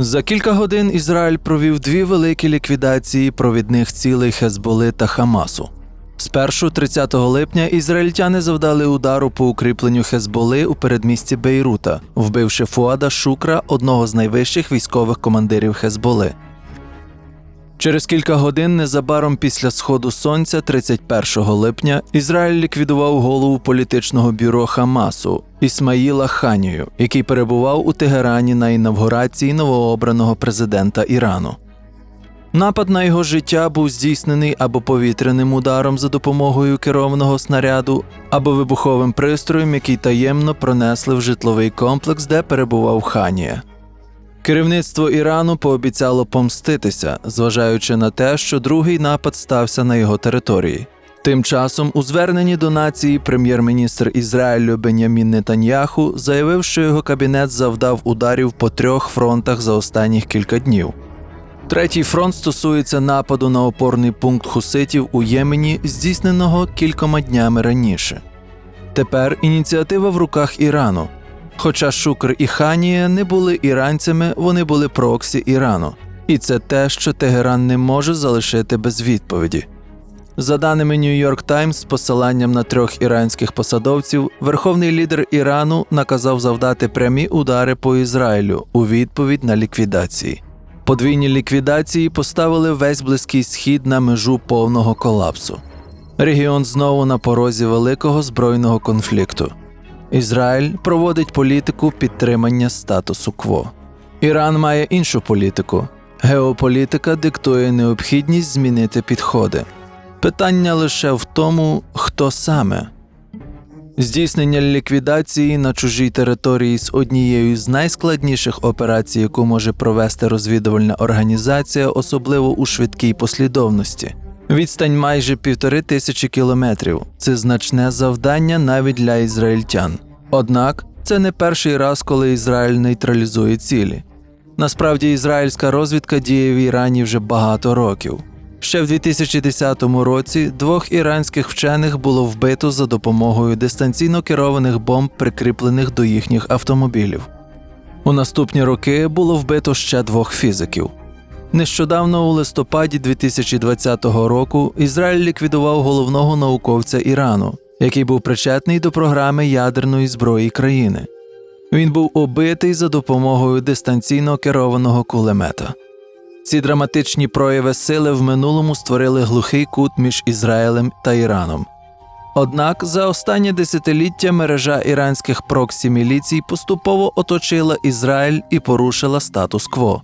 За кілька годин Ізраїль провів дві великі ліквідації провідних цілей Хезболи та Хамасу. Спершу, 30 липня, ізраїльтяни завдали удару по укріпленню Хезболи у передмісті Бейрута, вбивши Фуада Шукра, одного з найвищих військових командирів Хезболи. Через кілька годин, незабаром після сходу сонця, 31 липня, Ізраїль ліквідував голову політичного бюро Хамасу Ісмаїла Ханію, який перебував у Тегерані на інавгурації новообраного президента Ірану. Напад на його життя був здійснений або повітряним ударом за допомогою керованого снаряду, або вибуховим пристроєм, який таємно пронесли в житловий комплекс, де перебував Ханія. Керівництво Ірану пообіцяло помститися, зважаючи на те, що другий напад стався на його території. Тим часом, у зверненні до нації, прем'єр-міністр Ізраїлю Бенямін Нетаньяху заявив, що його кабінет завдав ударів по трьох фронтах за останніх кілька днів. Третій фронт стосується нападу на опорний пункт хуситів у Ємені, здійсненого кількома днями раніше. Тепер ініціатива в руках Ірану. Хоча Шукр і Ханія не були іранцями, вони були проксі Ірану, і це те, що Тегеран не може залишити без відповіді. За даними Times, з посиланням на трьох іранських посадовців, верховний лідер Ірану наказав завдати прямі удари по Ізраїлю у відповідь на ліквідації. Подвійні ліквідації поставили весь близький схід на межу повного колапсу. Регіон знову на порозі великого збройного конфлікту. Ізраїль проводить політику підтримання статусу кво. Іран має іншу політику. Геополітика диктує необхідність змінити підходи. Питання лише в тому, хто саме. Здійснення ліквідації на чужій території з однією з найскладніших операцій, яку може провести розвідувальна організація, особливо у швидкій послідовності. Відстань майже півтори тисячі кілометрів. Це значне завдання навіть для ізраїльтян. Однак це не перший раз, коли Ізраїль нейтралізує цілі. Насправді, ізраїльська розвідка діє в Ірані вже багато років. Ще в 2010 році двох іранських вчених було вбито за допомогою дистанційно керованих бомб, прикріплених до їхніх автомобілів. У наступні роки було вбито ще двох фізиків. Нещодавно, у листопаді 2020 року, Ізраїль ліквідував головного науковця Ірану, який був причетний до програми ядерної зброї країни. Він був убитий за допомогою дистанційно керованого кулемета. Ці драматичні прояви сили в минулому створили глухий кут між Ізраїлем та Іраном. Однак за останнє десятиліття мережа іранських проксі міліцій поступово оточила Ізраїль і порушила статус-кво.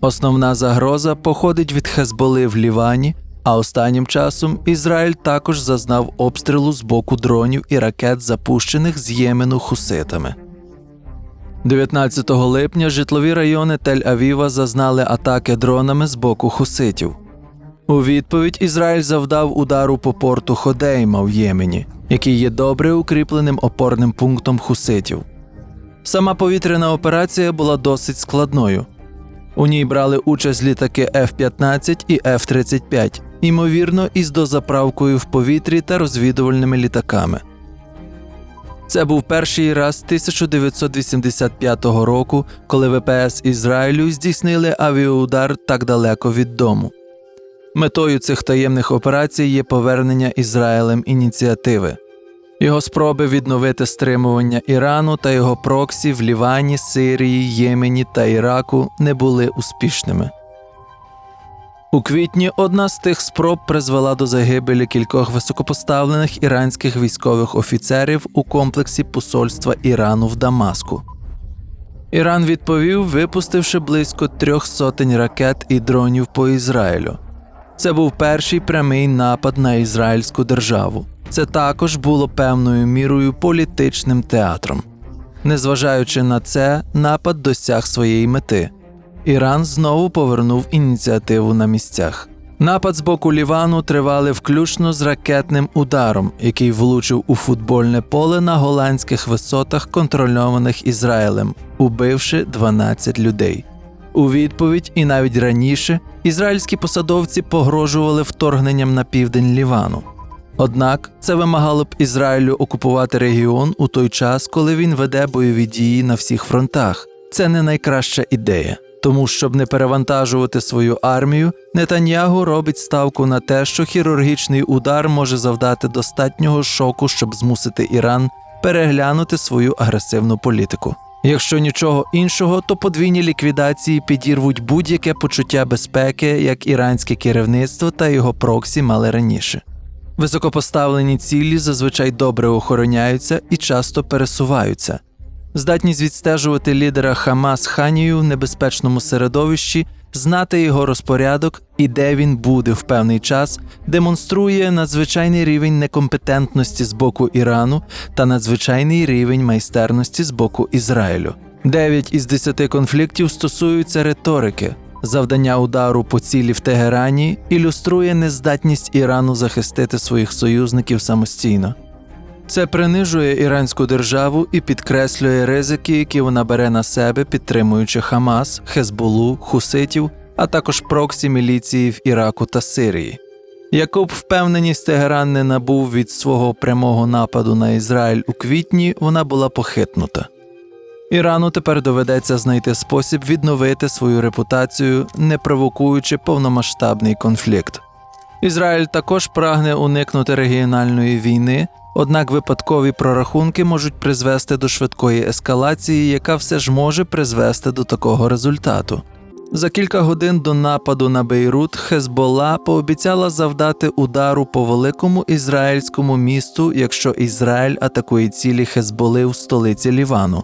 Основна загроза походить від Хезболи в Лівані, а останнім часом Ізраїль також зазнав обстрілу з боку дронів і ракет, запущених з Ємену хуситами. 19 липня житлові райони Тель-Авіва зазнали атаки дронами з боку хуситів. У відповідь Ізраїль завдав удару по порту Ходейма в Ємені, який є добре укріпленим опорним пунктом хуситів. Сама повітряна операція була досить складною. У ній брали участь літаки F-15 і F-35, ймовірно, із дозаправкою в повітрі та розвідувальними літаками. Це був перший раз 1985 року, коли ВПС Ізраїлю здійснили авіаудар так далеко від дому. Метою цих таємних операцій є повернення Ізраїлем ініціативи. Його спроби відновити стримування Ірану та його проксі в Лівані, Сирії, Ємені та Іраку не були успішними. У квітні одна з тих спроб призвела до загибелі кількох високопоставлених іранських військових офіцерів у комплексі посольства Ірану в Дамаску. Іран відповів, випустивши близько трьох сотень ракет і дронів по Ізраїлю. Це був перший прямий напад на ізраїльську державу. Це також було певною мірою політичним театром. Незважаючи на це, напад досяг своєї мети. Іран знову повернув ініціативу на місцях. Напад з боку Лівану тривали включно з ракетним ударом, який влучив у футбольне поле на голландських висотах, контрольованих Ізраїлем, убивши 12 людей. У відповідь і навіть раніше ізраїльські посадовці погрожували вторгненням на південь Лівану. Однак це вимагало б Ізраїлю окупувати регіон у той час, коли він веде бойові дії на всіх фронтах. Це не найкраща ідея. Тому, щоб не перевантажувати свою армію, Нетаньягу робить ставку на те, що хірургічний удар може завдати достатнього шоку, щоб змусити Іран переглянути свою агресивну політику. Якщо нічого іншого, то подвійні ліквідації підірвуть будь-яке почуття безпеки, як іранське керівництво та його проксі мали раніше. Високопоставлені цілі зазвичай добре охороняються і часто пересуваються. Здатність відстежувати лідера Хамас Ханію в небезпечному середовищі, знати його розпорядок і де він буде в певний час, демонструє надзвичайний рівень некомпетентності з боку Ірану та надзвичайний рівень майстерності з боку Ізраїлю. Дев'ять із десяти конфліктів стосуються риторики. Завдання удару по цілі в Тегерані ілюструє нездатність Ірану захистити своїх союзників самостійно. Це принижує іранську державу і підкреслює ризики, які вона бере на себе, підтримуючи Хамас, Хезболу, Хуситів, а також проксі міліції в Іраку та Сирії. Яку б впевненість Тегеран не набув від свого прямого нападу на Ізраїль у квітні, вона була похитнута. Ірану тепер доведеться знайти спосіб відновити свою репутацію, не провокуючи повномасштабний конфлікт. Ізраїль також прагне уникнути регіональної війни, однак випадкові прорахунки можуть призвести до швидкої ескалації, яка все ж може призвести до такого результату. За кілька годин до нападу на Бейрут Хезбола пообіцяла завдати удару по великому ізраїльському місту, якщо Ізраїль атакує цілі Хезболи в столиці Лівану.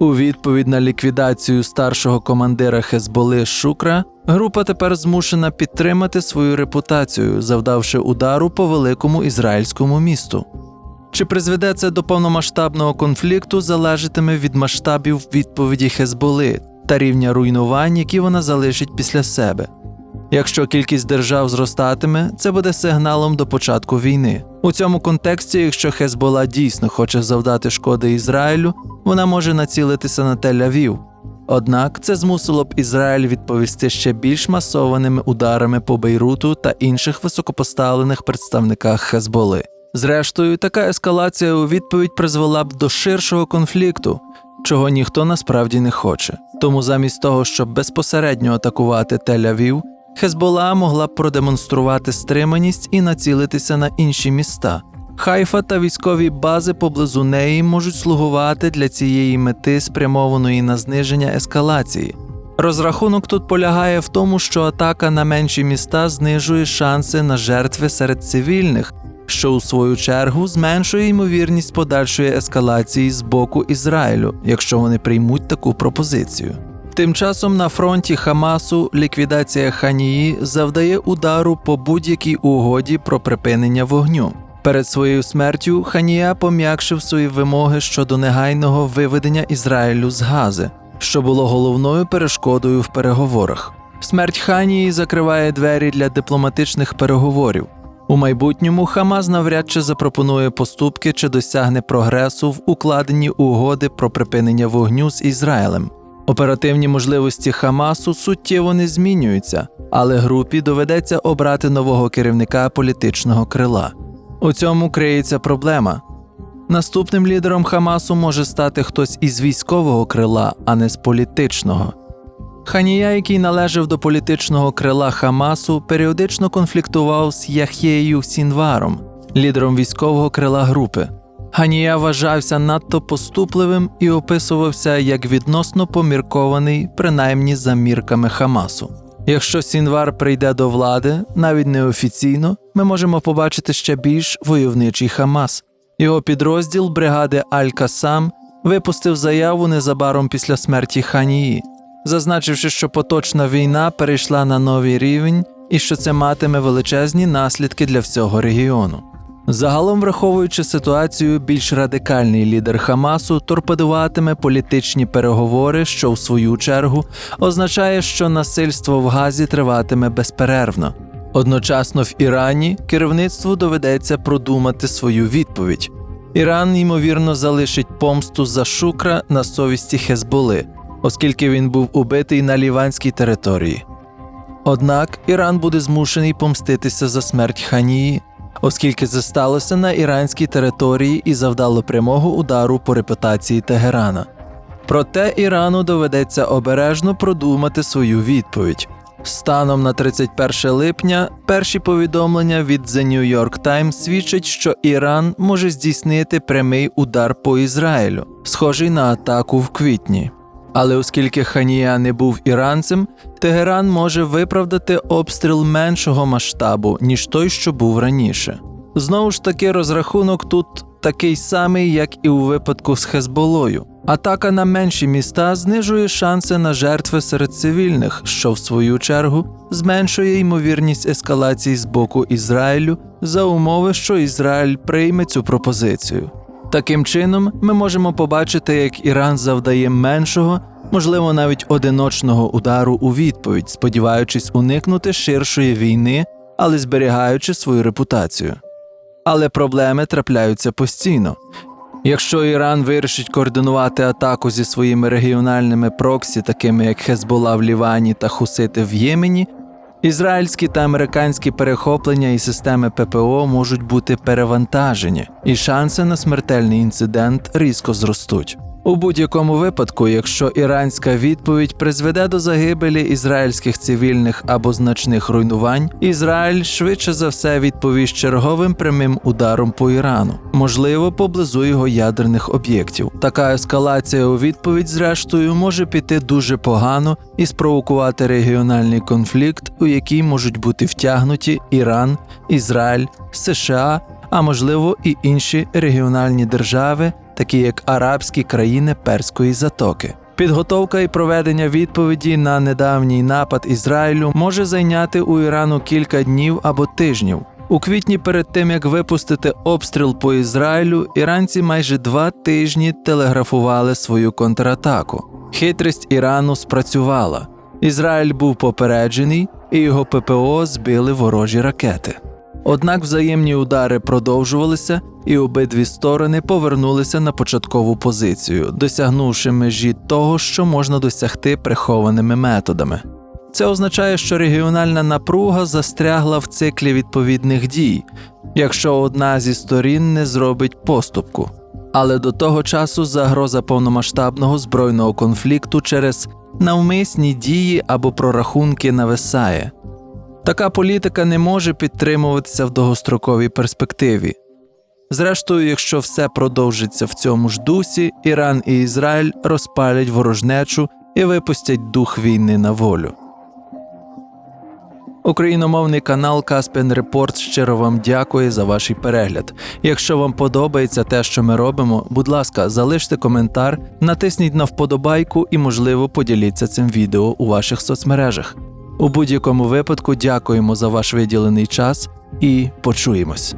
У відповідь на ліквідацію старшого командира Хезболи Шукра, група тепер змушена підтримати свою репутацію, завдавши удару по великому ізраїльському місту. Чи призведе це до повномасштабного конфлікту, залежатиме від масштабів відповіді Хезболи та рівня руйнувань, які вона залишить після себе. Якщо кількість держав зростатиме, це буде сигналом до початку війни. У цьому контексті, якщо Хезбола дійсно хоче завдати шкоди Ізраїлю, вона може націлитися на Тель-Авів. Однак це змусило б Ізраїль відповісти ще більш масованими ударами по Бейруту та інших високопоставлених представниках Хезболи. Зрештою, така ескалація у відповідь призвела б до ширшого конфлікту, чого ніхто насправді не хоче. Тому замість того, щоб безпосередньо атакувати Тель-Авів, Хезбола могла б продемонструвати стриманість і націлитися на інші міста. Хайфа та військові бази поблизу неї можуть слугувати для цієї мети, спрямованої на зниження ескалації. Розрахунок тут полягає в тому, що атака на менші міста знижує шанси на жертви серед цивільних, що у свою чергу зменшує ймовірність подальшої ескалації з боку Ізраїлю, якщо вони приймуть таку пропозицію. Тим часом на фронті Хамасу ліквідація Ханії завдає удару по будь-якій угоді про припинення вогню. Перед своєю смертю Ханія пом'якшив свої вимоги щодо негайного виведення Ізраїлю з Гази, що було головною перешкодою в переговорах. Смерть Ханії закриває двері для дипломатичних переговорів. У майбутньому Хамас навряд чи запропонує поступки чи досягне прогресу в укладенні угоди про припинення вогню з Ізраїлем. Оперативні можливості Хамасу суттєво не змінюються, але групі доведеться обрати нового керівника політичного крила. У цьому криється проблема. Наступним лідером Хамасу може стати хтось із військового крила, а не з політичного. Ханія, який належав до політичного крила Хамасу, періодично конфліктував з Яхєю Сінваром, лідером військового крила групи. Ханія вважався надто поступливим і описувався як відносно поміркований, принаймні за мірками Хамасу. Якщо Сінвар прийде до влади, навіть неофіційно, ми можемо побачити ще більш войовничий Хамас. Його підрозділ бригади Аль-Касам випустив заяву незабаром після смерті Ханії, зазначивши, що поточна війна перейшла на новий рівень і що це матиме величезні наслідки для всього регіону. Загалом, враховуючи ситуацію, більш радикальний лідер Хамасу торпедуватиме політичні переговори, що в свою чергу означає, що насильство в Газі триватиме безперервно. Одночасно в Ірані керівництву доведеться продумати свою відповідь. Іран, ймовірно, залишить помсту за Шукра на совісті Хезболи, оскільки він був убитий на ліванській території. Однак Іран буде змушений помститися за смерть Ханії, оскільки це сталося на іранській території і завдало прямого удару по репутації Тегерана. Проте Ірану доведеться обережно продумати свою відповідь. Станом на 31 липня перші повідомлення від The New York Times свідчать, що Іран може здійснити прямий удар по Ізраїлю, схожий на атаку в квітні. Але оскільки Ханія не був іранцем, Тегеран може виправдати обстріл меншого масштабу, ніж той, що був раніше. Знову ж таки, розрахунок тут такий самий, як і у випадку з Хезболою. Атака на менші міста знижує шанси на жертви серед цивільних, що в свою чергу зменшує ймовірність ескалації з боку Ізраїлю за умови, що Ізраїль прийме цю пропозицію. Таким чином, ми можемо побачити, як Іран завдає меншого, можливо, навіть одиночного удару у відповідь, сподіваючись уникнути ширшої війни, але зберігаючи свою репутацію. Але проблеми трапляються постійно. Якщо Іран вирішить координувати атаку зі своїми регіональними проксі, такими як Хезбола в Лівані та Хусити в Ємені, ізраїльські та американські перехоплення і системи ППО можуть бути перевантажені, і шанси на смертельний інцидент різко зростуть. У будь-якому випадку, якщо іранська відповідь призведе до загибелі ізраїльських цивільних або значних руйнувань, Ізраїль швидше за все відповість черговим прямим ударом по Ірану, можливо, поблизу його ядерних об'єктів. Така ескалація у відповідь, зрештою, може піти дуже погано і спровокувати регіональний конфлікт, у який можуть бути втягнуті Іран, Ізраїль, США, а можливо і інші регіональні держави такі як арабські країни Перської затоки. Підготовка і проведення відповіді на недавній напад Ізраїлю може зайняти у Ірану кілька днів або тижнів. У квітні, перед тим як випустити обстріл по Ізраїлю, іранці майже два тижні телеграфували свою контратаку. Хитрість Ірану спрацювала. Ізраїль був попереджений, і його ППО збили ворожі ракети. Однак взаємні удари продовжувалися, і обидві сторони повернулися на початкову позицію, досягнувши межі того, що можна досягти прихованими методами. Це означає, що регіональна напруга застрягла в циклі відповідних дій, якщо одна зі сторін не зробить поступку. Але до того часу загроза повномасштабного збройного конфлікту через навмисні дії або прорахунки нависає. Така політика не може підтримуватися в довгостроковій перспективі. Зрештою, якщо все продовжиться в цьому ж дусі, Іран і Ізраїль розпалять ворожнечу і випустять дух війни на волю. Україномовний канал Caspian Report щиро вам дякує за ваш перегляд. Якщо вам подобається те, що ми робимо, будь ласка, залиште коментар, натисніть на вподобайку і, можливо, поділіться цим відео у ваших соцмережах. У будь-якому випадку дякуємо за ваш виділений час і почуємось.